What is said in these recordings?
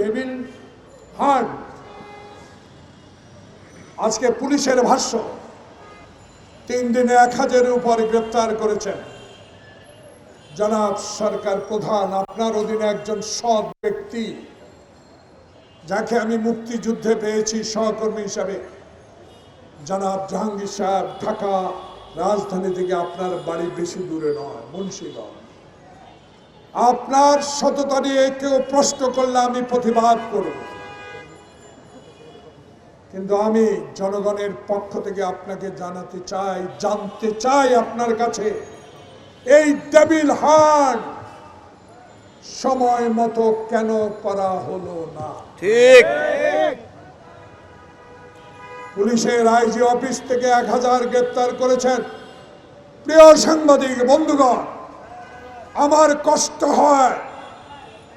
Devil heart আজকে পুলিশের ভাষ্য, তিন দিনে এক হাজারের উপর গ্রেপ্তার করেছেন। জনাব সরকার প্রধান, আপনার অধীনে একজন সৎ ব্যক্তি, যাকে আমি মুক্তিযুদ্ধে পেয়েছি সহকর্মী হিসাবে। জনাব জাহাঙ্গীর সাহেব, ঢাকা রাজধানী থেকে আপনার বাড়ি বেশি দূরে নয়, মুন্সিগঞ্জ। আপনার সততা নিয়ে কেউ প্রশ্ন করলে আমি প্রতিবাদ করব। কিন্তু আমি জনগণের পক্ষ থেকে আপনাকে জানাতে চাই জানতে চাই আপনার কাছে এই ডেবিল হার্ট সময় মতো কেন করা হলো না? ঠিক। পুলিশের আইজি অফিস থেকে এক হাজার গ্রেপ্তার করেছেন। প্রিয় সাংবাদিক বন্ধুগণ আমার কষ্ট হয়।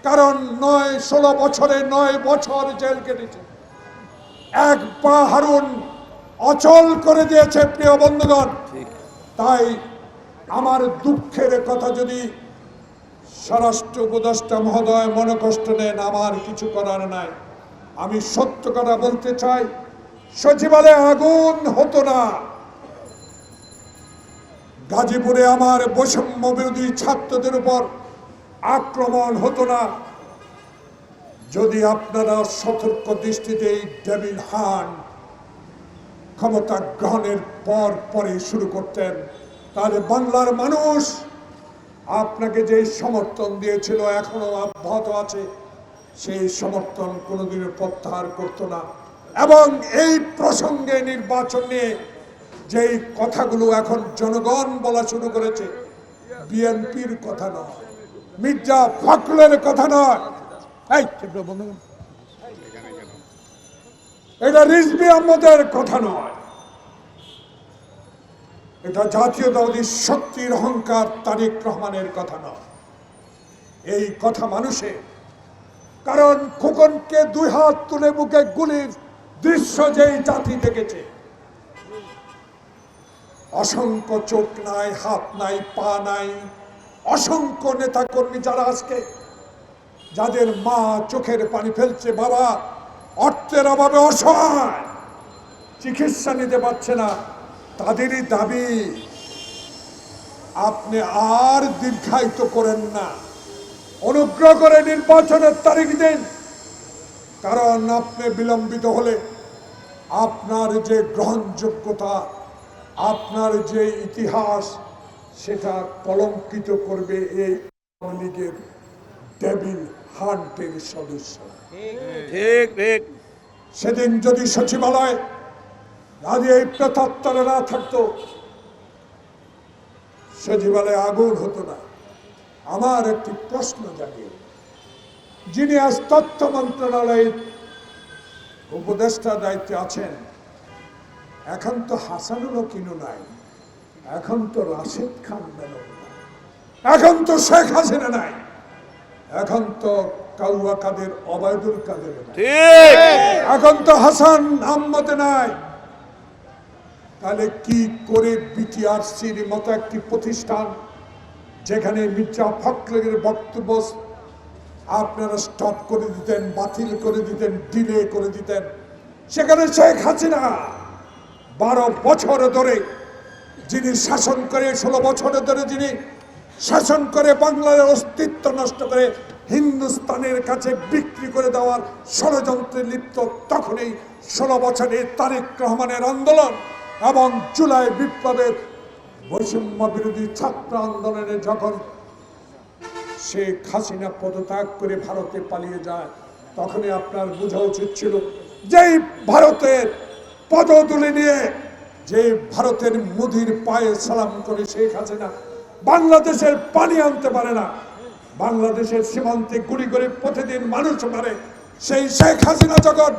কারণ নয় ষোলো বছরে নয় বছর জেল কেটেছে। এক পা হারুন অচল করে দিয়েছে প্রিয় বন্ধুগণ। তাই আমার দুঃখের কথা যদি স্বরাষ্ট্র উপদেষ্টা মহোদয় মনে কষ্ট নেন আমার কিছু করার নাই। আমি সত্য কথা বলতে চাই সচিবালয়ে আগুন হতো না। গাজীপুরে আমার বৈষম্য বিরোধী ছাত্রদের উপর আক্রমণ হতো না। যদি আপনারা সতর্ক দৃষ্টিতে এই ডেভিল হান ক্ষমতা গ্রহণের পর পরে শুরু করতেন, তাহলে বাংলার মানুষ আপনাকে যে সমর্থন দিয়েছিল, এখনও অব্যাহত আছে, সেই সমর্থন কোনোদিনও প্রত্যাহার করত না। এবং এই প্রসঙ্গে নির্বাচন নিয়ে যেই কথাগুলো এখন জনগণ বলা শুরু করেছে, বিএনপির কথা নয়, মির্জা ফখরুলের কথা নয়। এটা রিজবি আহমদের কথা নয়। এটা জাতীয়তাবাদী শক্তির অহংকার তারেক রহমানের কথা নয়। এই কথা মানুষের কারণ খোকনকে দুই হাত তুলে বুকে গুলির দৃশ্য যেই জাতি দেখেছে অসংখ্য চোখ নাই, হাত নাই, পা নাই। অসংখ্য নেতা কর্মী যারা আজকে, যাদের মা চোখের পানি ফেলছে, বাবা অর্থের অভাবে অসহায়, চিকিৎসা নিতে পারছে না, তাদেরই দাবি, আপনি আর দীর্ঘায়িত করেন না। অনুগ্রহ করে নির্বাচনের তারিখ দিন, কারণ আপনি বিলম্বিত হলে আপনার যে গ্রহণযোগ্যতা আপনার যে ইতিহাস সেটা কলঙ্কিত করবে এই আওয়ামী লীগের ডেভিল হান্টের সদস্য। সেদিন যদি সচিবালয় যদি এই প্রেতাত্মারা না থাকতো সচিবালয়ে আগুন হতো না। আমার একটি প্রশ্ন জাগে। যিনি আজ তথ্য মন্ত্রণালয়ের উপদেষ্টা দায়িত্বে আছেন এখন তো হাসানুলও কিনু নাই এখন তো রাশেদ খান মেনন নাই এখন তো শেখ হাসিনা নাই এখন তো কাউয়া কাদের অবায়দুল কাদের এখন তো হাসান আহমদ নাই। তাহলে কি করে বিটিআরসির মতো একটি প্রতিষ্ঠান যেখানে মির্জা ফখরের বক্তব্য আপনারা স্টপ করে দিতেন বাতিল করে দিতেন ডিলে করে দিতেন সেখানে শেখ হাসিনা বারো বছর ধরে যিনি শাসন করে, ষোলো বছর ধরে যিনি শাসন করে, বাংলার অস্তিত্ব নষ্ট করে হিন্দুস্তানের কাছে বিক্রি করে দেওয়ার ষড়যন্ত্রে লিপ্ত তখনই ষোলো বছরে তারেক রহমানের আন্দোলন এবং জুলাই বিপ্লবের বৈষম্য বিরোধী ছাত্র আন্দোলনে যখন শেখ হাসিনা পদত্যাগ করে ভারতে পালিয়ে যায়, তখনই আপনার বোঝা উচিত ছিল যেই ভারতের পদতুলি নিয়ে যে ভারতের মুদির পায়ে সালাম করে শেখ হাসিনা বাংলাদেশের পানি আনতে পারে না, বাংলাদেশের সীমান্তে গুলি করে প্রতিদিন মানুষ মারে। সেই শেখ হাসিনা যখন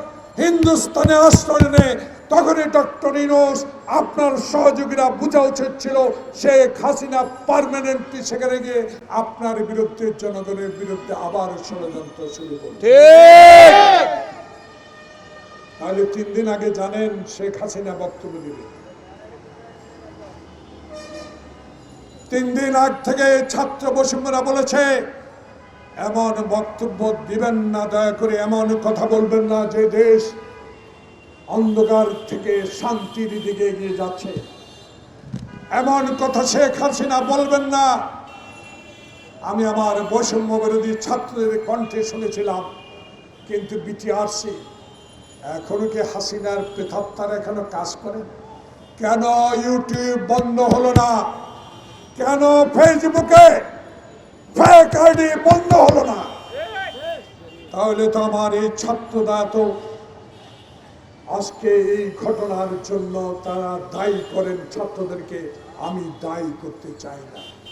হিন্দুস্তানে আশ্রয় নেয়, তখনই ডক্টর ইনোস আপনার সহযোগীরা বোঝা উচিত ছিল, শেখ হাসিনা পারমানেন্টলি সেখানে গিয়ে আপনার বিরুদ্ধে জনগণের বিরুদ্ধে আবার ষড়যন্ত্র শুরু করবে। তাহলে তিন দিন আগে জানেন শেখ হাসিনা বক্তব্য দিবে। তিন দিন আগ থেকে ছাত্র বৈষম্যরা বলেছে, এমন বক্তব্য দিবেন না, দয়া করে এমন কথা বলবেন না যে দেশ অন্ধকার থেকে শান্তির দিকে এগিয়ে যাচ্ছে। এমন কথা শেখ হাসিনা বলবেন না। আমি আমার বৈষম্য বিরোধী ছাত্রদের কণ্ঠে শুনেছিলাম, কিন্তু বিটিআরসি এখনও কি হাসিনার পৃথকতার এখনও কাজ করে? কেন ইউটিউব বন্ধ হলো না? কেন ফেসবুকে ফেক আইডি বন্ধ হলো না? তাহলে তো আমার এই ছাত্ররা তো আজকে এই ঘটনার জন্য তারা দায়ী করেন, ছাত্রদেরকে আমি দায়ী করতে চাই না।